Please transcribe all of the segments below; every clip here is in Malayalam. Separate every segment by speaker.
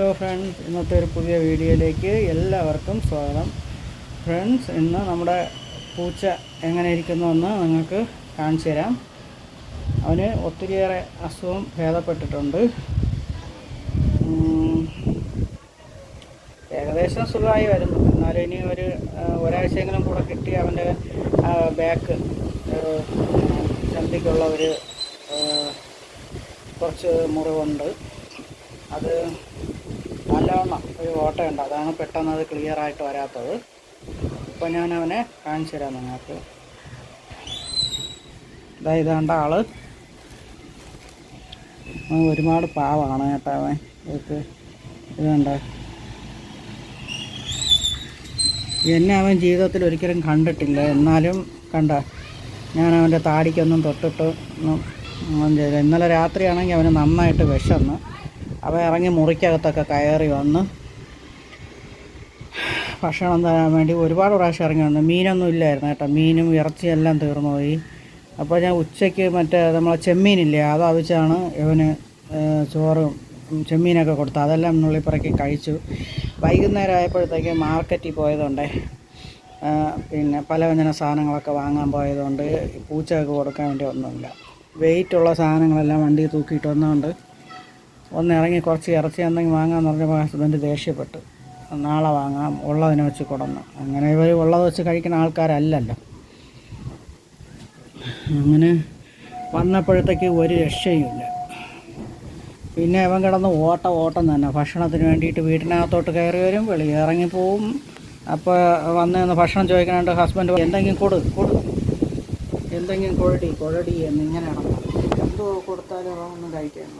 Speaker 1: ഹലോ ഫ്രണ്ട്സ് ഇന്നത്തെ ഒരു പുതിയ വീഡിയോയിലേക്ക് എല്ലാവർക്കും സ്വാഗതം. ഫ്രണ്ട്സ് ഇന്ന് നമ്മുടെ പൂച്ച എങ്ങനെ ഇരിക്കുന്നുവെന്ന് നിങ്ങൾക്ക് കാണിച്ചു തരാം. അവന് ഒത്തിരിയേറെ അസുഖം ഭേദപ്പെട്ടിട്ടുണ്ട്. ഏകദേശം സുഖമായി വരുന്നു. എന്നാലും ഇനി ഒരു ഒരാഴ്ചയെങ്കിലും കൂടെ കിട്ടി അവന്റെ ബാക്ക് ചന്തിക്കുള്ള ഒരു കുറച്ച് മുറിവുണ്ട്. അത് നല്ലവണ്ണം ഒരു ഓട്ടയുണ്ട്. അതാണ് പെട്ടെന്ന് അത് ക്ലിയർ ആയിട്ട് വരാത്തത്. ഇപ്പം ഞാൻ അവനെ കാണിച്ചു തരാം നിങ്ങൾക്ക്. ഇതാ ഇതാണ്ട ആൾ. ഒരുപാട് പാവാണ് കേട്ടോ അവൻ. ഇതൊക്കെ ഇതുണ്ട്. എന്നെ അവൻ ജീവിതത്തിൽ ഒരിക്കലും കണ്ടിട്ടില്ല. എന്നാലും കണ്ട ഞാൻ അവന്റെ താടിക്കൊന്നും തൊട്ടിട്ട് ഒന്നും ഇന്നലെ രാത്രിയാണെങ്കിൽ അവന് നന്നായിട്ട് വിശന്ന്. അവൻ ഇറങ്ങി മുറിക്കകത്തൊക്കെ കയറി വന്ന് ഭക്ഷണം തരാൻ വേണ്ടി ഒരുപാട് പ്രാവശ്യം ഇറങ്ങി വന്നു. മീനൊന്നും ഇല്ലായിരുന്നു കേട്ടോ. മീനും ഇറച്ചിയെല്ലാം തീർന്നു പോയി അപ്പോൾ ഞാൻ ഉച്ചയ്ക്ക് മറ്റേ നമ്മളെ ചെമ്മീനില്ലേ അത് അവിച്ചാണ് ഇവന് ചോറും ചെമ്മീനൊക്കെ കൊടുത്തു അതെല്ലാം നുള്ളിപ്പറക്കി കഴിച്ചു. വൈകുന്നേരം ആയപ്പോഴത്തേക്ക് മാർക്കറ്റിൽ പോയതുകൊണ്ടേ പിന്നെ പലവ്യഞ്ജന സാധനങ്ങളൊക്കെ വാങ്ങാൻ പോയതുകൊണ്ട് പൂച്ചകൾക്ക് കൊടുക്കാൻ വേണ്ടി ഒന്നുമില്ല. വെയിറ്റുള്ള സാധനങ്ങളെല്ലാം വണ്ടിയിൽ തൂക്കിയിട്ട് വന്നതുകൊണ്ട് ഒന്ന് ഇറങ്ങി കുറച്ച് ഇറച്ചി എന്തെങ്കിലും വാങ്ങാമെന്ന് പറഞ്ഞപ്പോൾ ഹസ്ബൻഡ് ദേഷ്യപ്പെട്ടു. നാളെ വാങ്ങാം ഉള്ളതിനെ വെച്ച് കൊടുന്ന്. അങ്ങനെ ഇവർ ഉള്ളത് വെച്ച് കഴിക്കുന്ന ആൾക്കാരല്ലല്ലോ. അങ്ങനെ വന്നപ്പോഴത്തേക്ക് ഒരു രക്ഷയുമില്ല. പിന്നെ ഇവൻ കിടന്ന് ഓട്ടം ഓട്ടം തന്നെ. ഭക്ഷണത്തിന് വേണ്ടിയിട്ട് വീട്ടിനകത്തോട്ട് കയറി വരും വെളി ഇറങ്ങി പോവും. അപ്പോൾ വന്ന് ഭക്ഷണം ചോദിക്കാനായിട്ട് ഹസ്ബൻഡ് എന്തെങ്കിലും കൊടു കൊടു. എന്തെങ്കിലും കൊഴടി കൊഴടി എന്ന് ഇങ്ങനെ നടന്നു. എന്തോ കൊടുത്താലും അതൊന്നും കഴിക്കാൻ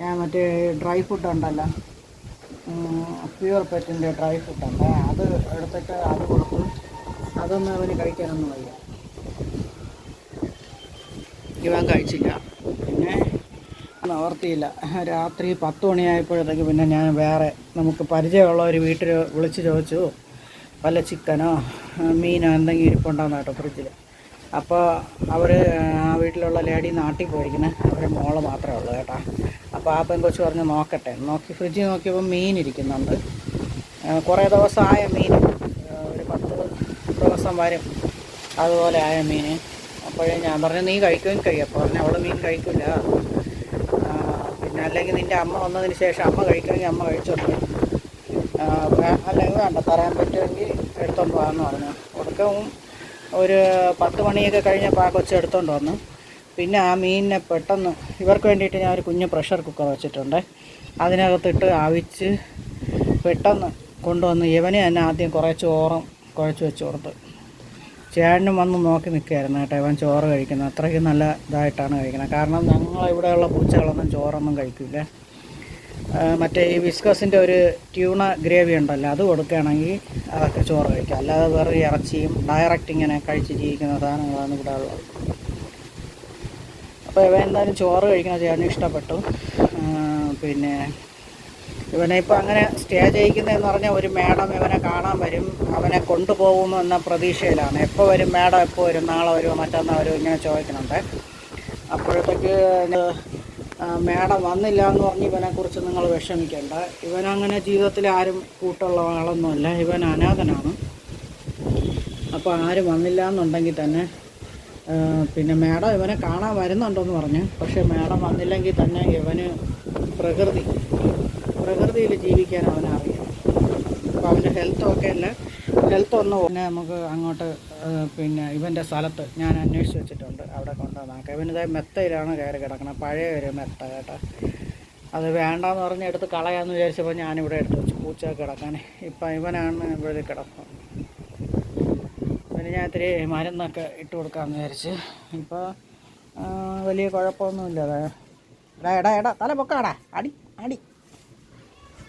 Speaker 1: ഞാൻ മറ്റേ ഡ്രൈ ഫുഡ് ഉണ്ടല്ലോ. പ്യുവർ പെറ്റിന്റെ ഡ്രൈ ഫുഡ് ഉണ്ട്. അത് എടുത്തിട്ട് അത് കൊടുത്തു അതൊന്നും അവന് കഴിക്കാനൊന്നും വയ്യ. ഇവൻ കഴിച്ചില്ല. പിന്നെ നിവർത്തിയില്ല രാത്രി പത്ത് മണിയായപ്പോഴത്തേക്ക് പിന്നെ ഞാൻ വേറെ നമുക്ക് പരിചയമുള്ള ഒരു വീട്ടിൽ വിളിച്ച് ചോദിച്ചു. വല്ല ചിക്കനോ മീനോ എന്തെങ്കിലും ഇരിപ്പുണ്ടാകുന്ന കേട്ടോ ഫ്രിഡ്ജിൽ അപ്പോൾ അവർ ആ വീട്ടിലുള്ള ലേഡി നാട്ടിൽ പോയിരിക്കുന്നത് അവരെ മോൾ മാത്രമേ ഉള്ളൂ കേട്ടോ. അപ്പോൾ ആ പെൺകൊച്ച് പറഞ്ഞ് നോക്കട്ടെ. നോക്കി ഫ്രിഡ്ജിൽ നോക്കിയപ്പോൾ മീൻ ഇരിക്കുന്നുണ്ട്. കുറേ ദിവസമായ മീൻ ഒരു പത്ത് ദിവസം വരും. അതുപോലെ ആയ മീൻ അപ്പോഴേ ഞാൻ പറഞ്ഞു നീ കഴിക്കുകയും കഴിയും. അപ്പോൾ പറഞ്ഞു അവൾ മീൻ കഴിക്കില്ല പിന്നെ അല്ലെങ്കിൽ നിന്റെ അമ്മ വന്നതിന് ശേഷം അമ്മ കഴിക്കുമെങ്കിൽ അമ്മ കഴിച്ചോട്ടെ. അല്ലെങ്കിൽ വേണ്ട തരാൻ പറ്റുമെങ്കിൽ എടുത്തോണ്ട് പോകാമെന്ന് പറഞ്ഞു. കൊടുക്കവും ഒരു പത്ത് മണിയൊക്കെ കഴിഞ്ഞപ്പോൾ ആ കൊച്ചു എടുത്തുകൊണ്ട് വന്നു. പിന്നെ ആ മീനിനെ പെട്ടെന്ന് ഇവർക്ക് വേണ്ടിയിട്ട് ഞാൻ ഒരു കുഞ്ഞ് പ്രഷർ കുക്കർ വെച്ചിട്ടുണ്ട്. അതിനകത്തിട്ട് അവിച്ച് പെട്ടെന്ന് കൊണ്ടുവന്ന് ഇവനെ തന്നെ ആദ്യം കുറേ ചോറും കുഴച്ച് വെച്ച് കൊടുത്ത്. ചേട്ടനും വന്ന് നോക്കി നിൽക്കുകയായിരുന്നു കേട്ടോ ഇവൻ ചോറ് കഴിക്കുന്നത്. അത്രയ്ക്ക് നല്ല ഇതായിട്ടാണ് കഴിക്കുന്നത്. കാരണം ഞങ്ങളിവിടെയുള്ള പൂച്ചകളൊന്നും ചോറൊന്നും കഴിക്കില്ല. മറ്റേ ഈ വിസ്കസിന്റെ ഒരു ട്യൂണ ഗ്രേവി ഉണ്ടല്ലോ അത് കൊടുക്കുകയാണെങ്കിൽ അതൊക്കെ ചോറ് കഴിക്കാം. അല്ലാതെ വേറെ ഇറച്ചിയും ഡയറക്റ്റ് ഇങ്ങനെ കഴിച്ച് ജീവിക്കുന്ന സാധനങ്ങളാണ് ഇവിടെ ഉള്ളത്. അപ്പോൾ ഇവ എന്തായാലും ചോറ് കഴിക്കുന്ന ചേട്ടന് ഇഷ്ടപ്പെട്ടു. പിന്നെ ഇവനെ ഇപ്പോൾ അങ്ങനെ സ്റ്റേ ചെയ്യിക്കുന്നതെന്ന് പറഞ്ഞാൽ ഒരു മേഡം ഇവനെ കാണാൻ വരും അവനെ കൊണ്ടുപോകുന്നു എന്ന പ്രതീക്ഷയിലാണ്. എപ്പോൾ വരും മേഡം എപ്പോൾ വരും നാളെ വരുമോ മറ്റന്നാൾ വരുമോ ഇങ്ങനെ ചോദിക്കുന്നുണ്ട്. അപ്പോഴത്തേക്ക് മേഡം വന്നില്ല എന്ന് പറഞ്ഞ് ഇവനെക്കുറിച്ച് നിങ്ങൾ വിഷമിക്കേണ്ട. ഇവനങ്ങനെ ജീവിതത്തിൽ ആരും കൂട്ടുള്ള ആളൊന്നുമല്ല. ഇവൻ അനാഥനാണ്. അപ്പോൾ ആരും വന്നില്ല എന്നുണ്ടെങ്കിൽ തന്നെ പിന്നെ മേഡം ഇവനെ കാണാൻ വരുന്നുണ്ടെന്ന് പറഞ്ഞു. പക്ഷേ മേഡം വന്നില്ലെങ്കിൽ തന്നെ ഇവന് പ്രകൃതി പ്രകൃതിയിൽ ജീവിക്കാൻ അവനറിയാം. അപ്പോൾ അവന്റെ ഹെൽത്തൊക്കെ അല്ല. ഹെൽത്ത് ഒന്ന് പിന്നെ നമുക്ക് അങ്ങോട്ട് പിന്നെ ഇവന്റെ സ്ഥലത്ത് ഞാൻ അന്വേഷിച്ച് വെച്ചിട്ടുണ്ട്. അവിടെ കൊണ്ടുവന്നാക്കാം ഇവനിത് മെത്തയിലാണ് കയറി കിടക്കുന്നത്. പഴയ ഒരു മെത്ത കേട്ടോ. അത് വേണ്ടാന്ന് പറഞ്ഞ് എടുത്ത് കളയാമെന്ന് വിചാരിച്ചപ്പോൾ ഞാനിവിടെ എടുത്ത് വെച്ചു. പൂച്ച കിടക്കാൻ ഇപ്പം ഇവനാണ് ഇവിടെ കിടക്കുന്നത്. പിന്നെ ഞാൻ ഇത്തിരി മരുന്നൊക്കെ ഇട്ട് കൊടുക്കാമെന്ന് വിചാരിച്ച്. ഇപ്പോൾ വലിയ കുഴപ്പമൊന്നുമില്ല. എടാ എടാ എടാ തല പൊക്കാടാ. അടി അടി.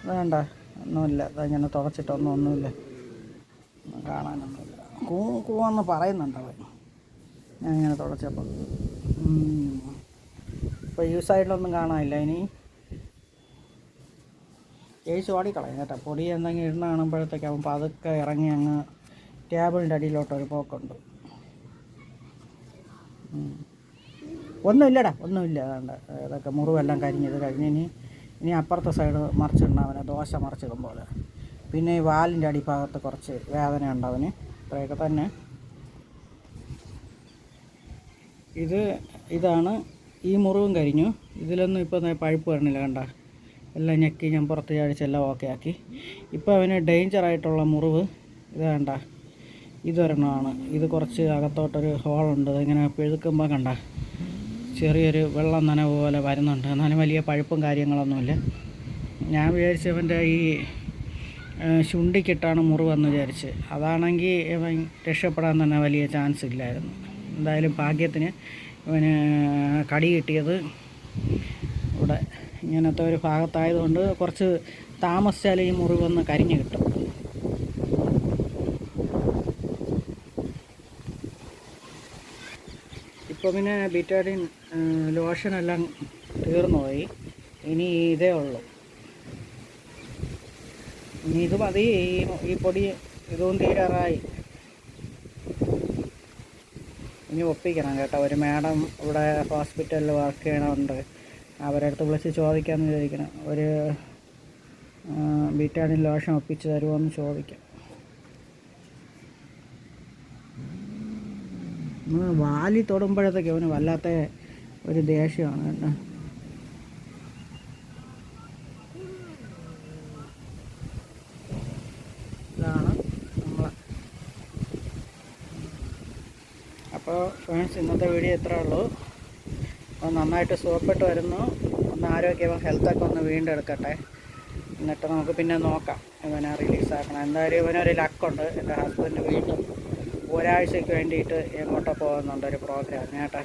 Speaker 1: വേണ്ട ഒന്നുമില്ല. അതങ്ങനെ തുടച്ചിട്ടൊന്നും ഒന്നുമില്ല. കാണാനൊന്നുമില്ല കൂ കൂവെന്ന് പറയുന്നുണ്ട് അവൻ. ഞാൻ ഇങ്ങനെ തുടച്ചപ്പോൾ ഇപ്പോൾ ഈ സൈഡിലൊന്നും കാണാനില്ല. ഇനി ചേച്ചി ഓടിക്കളയും കേട്ടോ. പൊടി എന്തെങ്കിലും ഇടുന്ന കാണുമ്പോഴത്തേക്ക് അവൻ പതുക്കെ ഇറങ്ങി അങ്ങ് ടേബിളിന്റെ അടിയിലോട്ടൊരു പോക്കുണ്ട്. ഒന്നുമില്ലടാ ഒന്നുമില്ല. അതുകൊണ്ട് ഇതൊക്കെ മുറിവെല്ലാം കരിഞ്ഞത് കഴിഞ്ഞ് ഇനി ഇനി അപ്പുറത്തെ സൈഡ് മറിച്ചിടണം അവനെ. ദോശ മറിച്ചിടും പോലെ. പിന്നെ ഈ വാലിന്റെ അടിഭാഗത്ത് കുറച്ച് വേദന ഉണ്ട് അവന് തന്നെ. ഇത് ഇതാണ് ഈ മുറിവും കരിഞ്ഞു. ഇതിലൊന്നും ഇപ്പോൾ പഴുപ്പ് വരണില്ല കണ്ട. എല്ലാം ഞെക്കി ഞാൻ പുറത്ത് ചാടിച്ച് എല്ലാം ഓക്കെ ആക്കി. ഇപ്പോൾ അവന് ഡേഞ്ചർ ആയിട്ടുള്ള മുറിവ് ഇത് കണ്ട. ഇതൊരെണ്ണമാണ്. ഇത് കുറച്ച് അകത്തോട്ടൊരു ഹോളുണ്ട് ഇങ്ങനെ പിഴുക്കുമ്പോൾ കണ്ട. ചെറിയൊരു വെള്ളം നനവ് പോലെ വരുന്നുണ്ട്. എന്നാലും വലിയ പഴുപ്പും കാര്യങ്ങളൊന്നുമില്ല. ഞാൻ വിചാരിച്ചവന്റെ ഈ ശുണ്ടിക്കിട്ടാണ് മുറിവെന്ന് വിചാരിച്ച്. അതാണെങ്കിൽ ഇവൻ രക്ഷപ്പെടാൻ തന്നെ വലിയ ചാൻസ് ഇല്ലായിരുന്നു. എന്തായാലും ഭാഗ്യത്തിന് ഇവന് കടി കിട്ടിയത് ഇവിടെ ഇങ്ങനത്തെ ഒരു ഭാഗത്തായതുകൊണ്ട് കുറച്ച് താമസിച്ചാൽ ഈ മുറിവൊന്ന് കരിഞ്ഞു കിട്ടും. ഇപ്പോൾ പിന്നെ ബിറ്റാഡിൻ ലോഷനെല്ലാം തീർന്നുപോയി ഇനി ഇതേ ഉള്ളൂ. ഇനി ഇത് മതി. ഈ പൊടി ഇതും തീരാറായി ഇനി ഒപ്പിക്കണം കേട്ടോ. ഒരു മാഡം ഇവിടെ ഹോസ്പിറ്റലിൽ വർക്ക് ചെയ്യണമുണ്ട് അവരുടെ അടുത്ത് വിളിച്ച് ചോദിക്കാമെന്ന് വിചാരിക്കണം ഒരു ബീറ്റാഡിൻ ലോഷൻ ഒപ്പിച്ച് തരുമോ എന്ന് ചോദിക്കാം വാലി തൊടുമ്പോഴത്തേക്ക് അവന് വല്ലാത്ത ഒരു ദേഷ്യമാണ് കേട്ടോ ഇതാണ് നമ്മളെ അപ്പോൾ ഫ്രണ്ട്സ് ഇന്നത്തെ വീഡിയോ ഇത്രേ ഉള്ളൂ. അപ്പോൾ നന്നായിട്ട് സുഖപ്പെട്ട് വരുന്നു. ഒന്ന് ആരോഗ്യവും ഹെൽത്തൊക്കെ ഒന്ന് വീണ്ടെടുക്കട്ടെ. എന്നിട്ട് നമുക്ക് പിന്നെ നോക്കാം ഇവനെ റിലീസാക്കണം എന്തായാലും ഇവനൊരു ലക്കുണ്ട് എന്റെ ഹസ്ബൻഡ് വീണ്ടും ഒരാഴ്ചയ്ക്ക് വേണ്ടിയിട്ട് എങ്ങോട്ടോ പോകുന്നുണ്ട് ഒരു പ്രോഗ്രാം കേട്ടോ.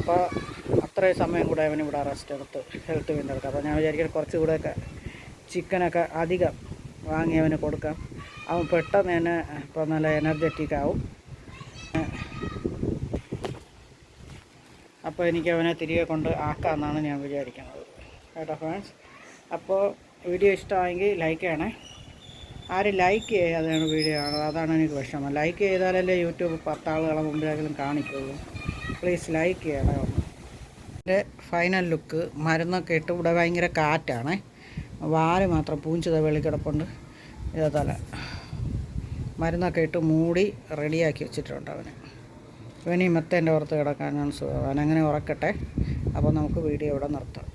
Speaker 1: അപ്പോൾ അത്രയും സമയം കൂടെ അവൻ ഇവിടെ റെസ്റ്റ് എടുത്ത് ഹെൽത്ത് വീണ്ടെടുക്കാം. അപ്പോൾ ഞാൻ വിചാരിക്കുന്നത് കുറച്ചുകൂടെയൊക്കെ ചിക്കനൊക്കെ അധികം വാങ്ങി അവന് കൊടുക്കാം. അവൻ പെട്ടെന്ന് തന്നെ ഇപ്പോൾ നല്ല എനർജറ്റിക് ആവും. അപ്പോൾ എനിക്ക് അവനെ തിരികെ കൊണ്ട് ആക്കാമെന്നാണ് ഞാൻ വിചാരിക്കുന്നത്. കേട്ടോ ഫ്രണ്ട്സ്? അപ്പോൾ വീഡിയോ ഇഷ്ടമായെങ്കിൽ ലൈക്ക് ചെയ്യണേ. ആരും ലൈക്ക് ചെയ്യാതെയാണ് വീഡിയോ കാണുന്നത്. അതാണ് എനിക്ക് വിഷമം. ലൈക്ക് ചെയ്താലല്ലേ യൂട്യൂബ് പത്താളുകളെ മുമ്പിലെങ്കിലും കാണിക്കുള്ളൂ. പ്ലീസ് ലൈക്ക് ചെയ്യണേ. എന്റെ ഫൈനൽ ലുക്ക് മരുന്നൊക്കെ ഇട്ട് ഇവിടെ ഭയങ്കര കാറ്റാണേ. വാൽ മാത്രം പൂഞ്ചിത വെളിക്കിടപ്പുണ്ട് ഇതേ തല. മരുന്നൊക്കെ ഇട്ട് മൂടി റെഡിയാക്കി വെച്ചിട്ടുണ്ട് അവന്. ഇവന് ഈ മെത്തേന്റെ പുറത്ത് കിടക്കാനാണ് സുഖം. അവനങ്ങനെ ഉറക്കട്ടെ. അപ്പോൾ നമുക്ക് വീഡിയോ ഇവിടെ നിർത്താം.